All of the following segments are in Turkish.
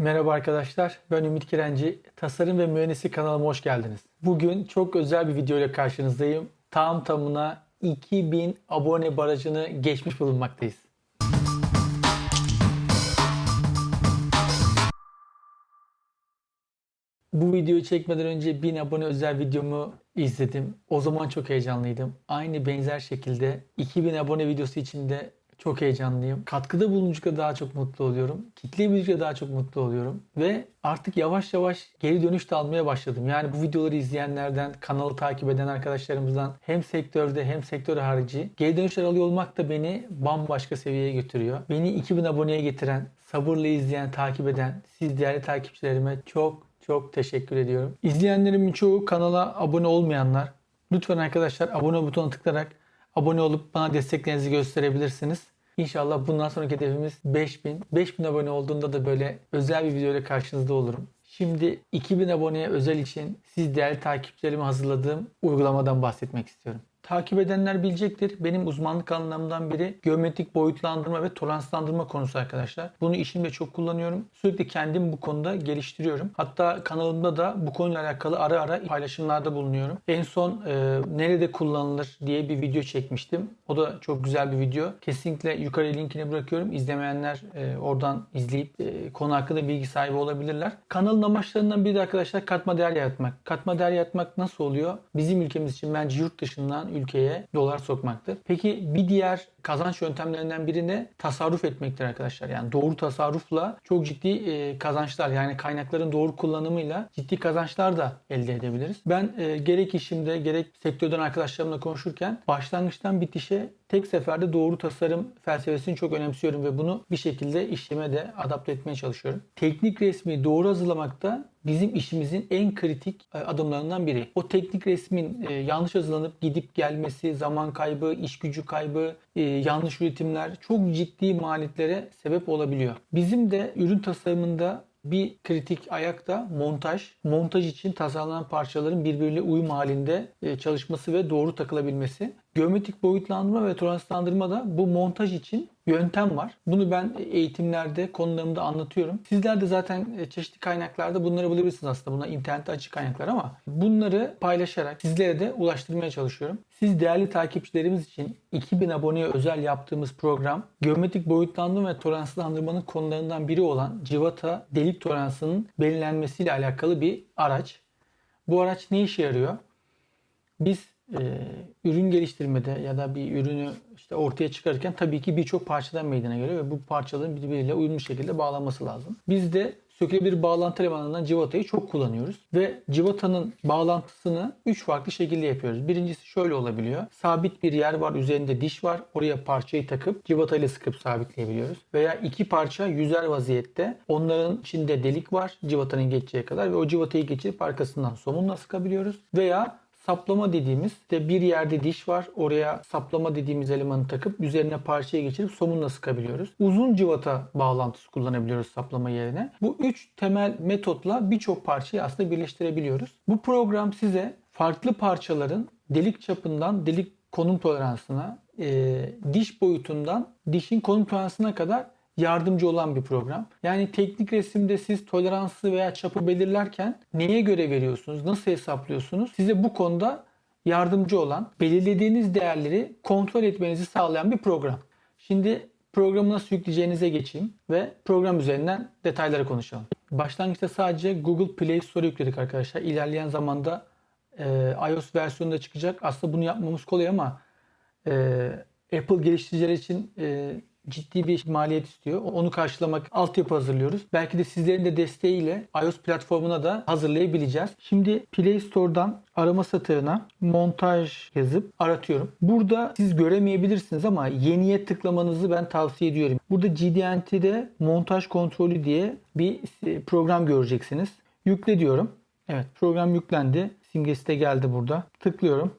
Merhaba arkadaşlar, ben Ümit Kirenci. Tasarım ve Mühendislik kanalıma hoş geldiniz. Bugün çok özel bir video ile karşınızdayım. Tam tamına 2000 abone barajını geçmiş bulunmaktayız. Bu videoyu çekmeden önce 1000 abone özel videomu izledim. O zaman çok heyecanlıydım. Aynı benzer şekilde 2000 abone videosu için de çok heyecanlıyım. Katkıda bulundukça daha çok mutlu oluyorum. Kitleyi büyüdükçe daha çok mutlu oluyorum. Ve artık yavaş yavaş geri dönüş de almaya başladım. Yani bu videoları izleyenlerden, kanalı takip eden arkadaşlarımızdan hem sektörde hem sektör harici geri dönüşler alıyor olmak da beni bambaşka seviyeye götürüyor. Beni 2000 aboneye getiren, sabırla izleyen, takip eden siz değerli takipçilerime çok çok teşekkür ediyorum. İzleyenlerimin çoğu kanala abone olmayanlar. Lütfen arkadaşlar abone butonuna tıklayarak abone olup bana desteklerinizi gösterebilirsiniz. İnşallah bundan sonraki hedefimiz 5000. 5000 abone olduğunda da böyle özel bir video ile karşınızda olurum. Şimdi 2000 aboneye özel için siz değerli takipçilerime hazırladığım uygulamadan bahsetmek istiyorum. Takip edenler bilecektir. Benim uzmanlık alanlarımdan biri geometrik boyutlandırma ve toleranslandırma konusu arkadaşlar. Bunu işimde çok kullanıyorum. Sürekli kendim bu konuda geliştiriyorum. Hatta kanalımda da bu konuyla alakalı ara ara paylaşımlarda bulunuyorum. En son e, nerede kullanılır diye bir video çekmiştim. O da çok güzel bir video. Kesinlikle yukarıya linkini bırakıyorum. İzlemeyenler e, oradan izleyip e, konu hakkında bilgi sahibi olabilirler. Kanalın amaçlarından biri de arkadaşlar katma değer yaratmak. Katma değer yaratmak nasıl oluyor? Bizim ülkemiz için bence yurt dışından ülkeye dolar sokmaktır. Peki bir diğer kazanç yöntemlerinden biri ne? Tasarruf etmektir arkadaşlar. Yani doğru tasarrufla çok ciddi e, kazançlar yani kaynakların doğru kullanımıyla ciddi kazançlar da elde edebiliriz. Ben e, gerek işimde gerek sektörden arkadaşlarımla konuşurken başlangıçtan bitişe tek seferde doğru tasarım felsefesini çok önemsiyorum ve bunu bir şekilde işleme de adapte etmeye çalışıyorum. Teknik resmi doğru hazırlamakta bizim işimizin en kritik e, adımlarından biri. O teknik resmin yanlış hazırlanıp gidip gelmesi, zaman kaybı, iş gücü kaybı, yanlış üretimler çok ciddi maliyetlere sebep olabiliyor. Bizim de ürün tasarımında bir kritik ayak da montaj. Montaj için tasarlanan parçaların birbiriyle uyum halinde e, çalışması ve doğru takılabilmesi. Geometrik boyutlandırma ve toleranslandırma da bu montaj için yöntem var. Bunu ben eğitimlerde, konularımda anlatıyorum. Sizler de zaten e, çeşitli kaynaklarda bunları bulabilirsiniz aslında. Bunlar internette açık kaynaklar ama bunları paylaşarak sizlere de ulaştırmaya çalışıyorum. Siz değerli takipçilerimiz için 2000 aboneye özel yaptığımız program geometrik boyutlandırma ve toleranslandırmanın konularından biri olan civata delik toleransının belirlenmesiyle alakalı bir araç. Bu araç ne işe yarıyor? Biz e, ürün geliştirmede ya da bir ürünü işte ortaya çıkarırken tabii ki birçok parçadan meydana geliyor ve bu parçaların birbiriyle uyumlu şekilde bağlanması lazım. Biz de sökülebilir bağlantı elemanlarından civatayı çok kullanıyoruz ve civatanın bağlantısını 3 farklı şekilde yapıyoruz. Birincisi şöyle olabiliyor. Sabit bir yer var, üzerinde diş var. Oraya parçayı takıp civatayla sıkıp sabitleyebiliyoruz. Veya iki parça yüzer vaziyette. Onların içinde delik var civatanın geçeceği kadar ve o civatayı geçirip arkasından somunla sıkabiliyoruz. Veya saplama dediğimiz de bir yerde diş var. Oraya saplama dediğimiz elemanı takıp üzerine parçaya geçirip somunla sıkabiliyoruz. Uzun civata bağlantısı kullanabiliyoruz saplama yerine. Bu üç temel metotla birçok parçayı aslında birleştirebiliyoruz. Bu program size farklı parçaların delik çapından delik konum toleransına, e, diş boyutundan dişin konum toleransına kadar yardımcı olan bir program. Yani teknik resimde siz toleransı veya çapı belirlerken neye göre veriyorsunuz, nasıl hesaplıyorsunuz? Size bu konuda yardımcı olan, belirlediğiniz değerleri kontrol etmenizi sağlayan bir program. Şimdi programı nasıl yükleyeceğinize geçeyim ve program üzerinden detayları konuşalım. Başlangıçta sadece Google Play Store yükledik arkadaşlar. İlerleyen zamanda e, iOS versiyonunda çıkacak. Aslında bunu yapmamız kolay ama e, Apple geliştiriciler için e, ciddi bir maliyet istiyor. Onu karşılamak altyapı hazırlıyoruz. Belki de sizlerin de desteğiyle iOS platformuna da hazırlayabileceğiz. Şimdi Play Store'dan arama satırına montaj yazıp aratıyorum. Burada siz göremeyebilirsiniz ama yeniye tıklamanızı ben tavsiye ediyorum. Burada GDNT'de montaj kontrolü diye bir program göreceksiniz. Yükle diyorum. Evet program yüklendi. Simgesi de geldi burada. Tıklıyorum.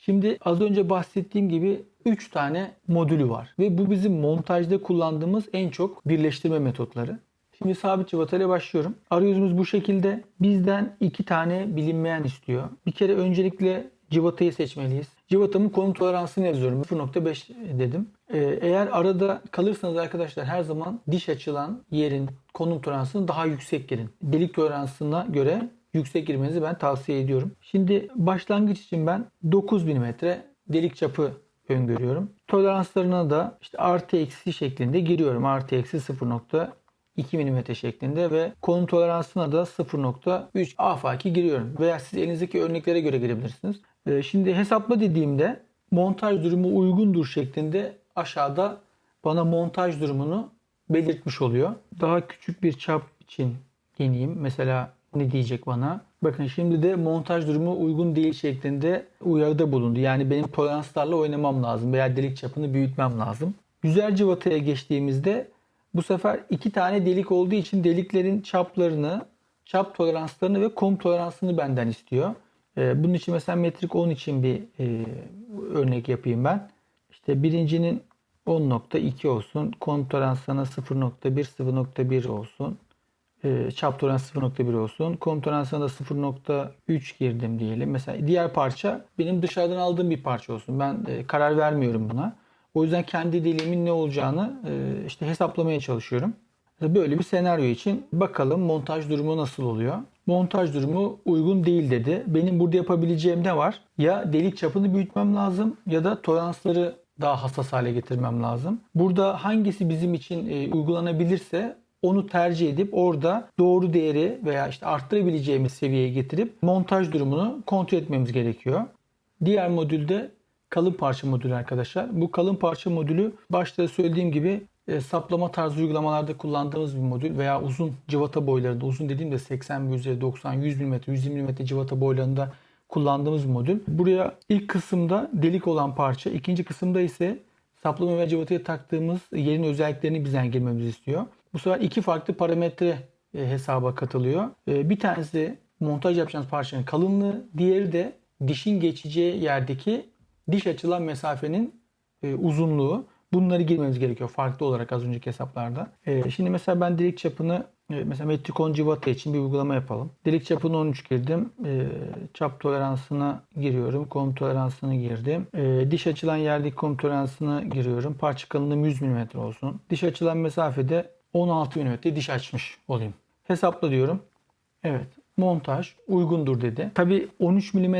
Şimdi az önce bahsettiğim gibi 3 tane modülü var. Ve bu bizim montajda kullandığımız en çok birleştirme metotları. Şimdi sabit cıvata ile başlıyorum. Arayüzümüz bu şekilde. Bizden iki tane bilinmeyen istiyor. Bir kere öncelikle cıvatayı seçmeliyiz. Civatamın konum toleransını yazıyorum. 0.5 dedim. Ee, eğer arada kalırsanız arkadaşlar her zaman diş açılan yerin konum toleransını daha yüksek girin. Delik toleransına göre yüksek girmenizi ben tavsiye ediyorum. Şimdi başlangıç için ben 9 mm delik çapı öngörüyorum. Toleranslarına da işte artı eksi şeklinde giriyorum. Artı eksi 0.2 mm şeklinde ve konum toleransına da 0.3 afaki giriyorum. Veya siz elinizdeki örneklere göre girebilirsiniz. Ee, Şimdi hesapla dediğimde montaj durumu uygundur şeklinde aşağıda bana montaj durumunu belirtmiş oluyor. Daha küçük bir çap için deneyeyim. Mesela ne diyecek bana? Bakın şimdi de montaj durumu uygun değil şeklinde uyarıda bulundu. Yani benim toleranslarla oynamam lazım veya delik çapını büyütmem lazım. Güzel civataya geçtiğimizde bu sefer iki tane delik olduğu için deliklerin çaplarını, çap toleranslarını ve kom toleransını benden istiyor. Ee, Bunun için mesela metrik 10 için bir e, örnek yapayım ben. İşte birincinin 10.2 olsun. Kom toleransına 0.1, 0.1 olsun. Ee, Çap toleransı 0.1 olsun. Kom toleransına da 0.3 girdim diyelim. Mesela diğer parça benim dışarıdan aldığım bir parça olsun. Ben e, karar vermiyorum buna. O yüzden kendi dilimin ne olacağını e, işte hesaplamaya çalışıyorum. Böyle bir senaryo için bakalım montaj durumu nasıl oluyor. Montaj durumu uygun değil dedi. Benim burada yapabileceğim ne var? Ya delik çapını büyütmem lazım ya da toleransları daha hassas hale getirmem lazım. Burada hangisi bizim için e, uygulanabilirse onu tercih edip orada doğru değeri veya işte arttırabileceğimiz seviyeye getirip montaj durumunu kontrol etmemiz gerekiyor. Diğer modülde kalın parça modülü arkadaşlar. Bu kalın parça modülü başta söylediğim gibi e, saplama tarzı uygulamalarda kullandığımız bir modül veya uzun cıvata boylarında uzun dediğimde 80, 150, 90, 100 mm, 120 mm cıvata boylarında kullandığımız bir modül. Buraya ilk kısımda delik olan parça, ikinci kısımda ise saplama ve cıvataya taktığımız yerin özelliklerini bizden girmemizi istiyor. Bu sefer iki farklı parametre e, hesaba katılıyor. E, Bir tanesi montaj yapacağınız parçanın kalınlığı, diğeri de dişin geçeceği yerdeki diş açılan mesafenin e, uzunluğu. Bunları girmemiz gerekiyor farklı olarak az önceki hesaplarda. Şimdi mesela ben delik çapını mesela metrik civata için bir uygulama yapalım. Delik çapını 13 girdim. Çap toleransına giriyorum. Kom toleransını girdim. Diş açılan yerdeki kom toleransını giriyorum. Parça kalınlığım 100 mm olsun. Diş açılan mesafede 16 mm diş açmış olayım. Hesapla diyorum. Evet. Montaj uygundur dedi. Tabi 13 mm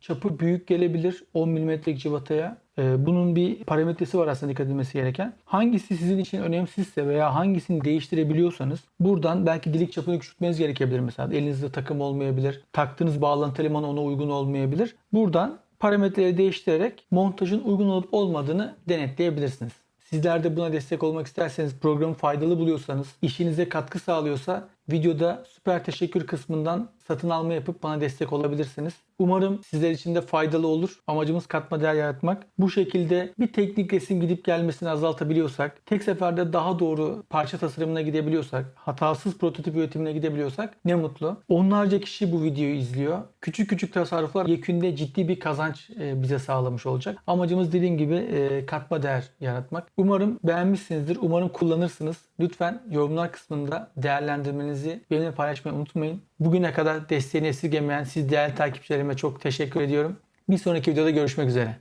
çapı büyük gelebilir 10 mm'lik civataya. Ee, Bunun bir parametresi var aslında dikkat edilmesi gereken. Hangisi sizin için önemsizse veya hangisini değiştirebiliyorsanız buradan belki delik çapını küçültmeniz gerekebilir mesela. Elinizde takım olmayabilir. Taktığınız bağlantı elemanı ona uygun olmayabilir. Buradan parametreleri değiştirerek montajın uygun olup olmadığını denetleyebilirsiniz. Sizler de buna destek olmak isterseniz, programı faydalı buluyorsanız, işinize katkı sağlıyorsa videoda süper teşekkür kısmından satın alma yapıp bana destek olabilirsiniz. Umarım sizler için de faydalı olur. Amacımız katma değer yaratmak. Bu şekilde bir teknik resim gidip gelmesini azaltabiliyorsak, tek seferde daha doğru parça tasarımına gidebiliyorsak, hatasız prototip üretimine gidebiliyorsak ne mutlu. Onlarca kişi bu videoyu izliyor. Küçük küçük tasarruflar yekünde ciddi bir kazanç e, bize sağlamış olacak. Amacımız dediğim gibi e, katma değer yaratmak. Umarım beğenmişsinizdir. Umarım kullanırsınız. Lütfen yorumlar kısmında değerlendirmenizi benimle paylaşmayı unutmayın. Bugüne kadar desteğini esirgemeyen siz değerli takipçilerime çok teşekkür ediyorum. Bir sonraki videoda görüşmek üzere.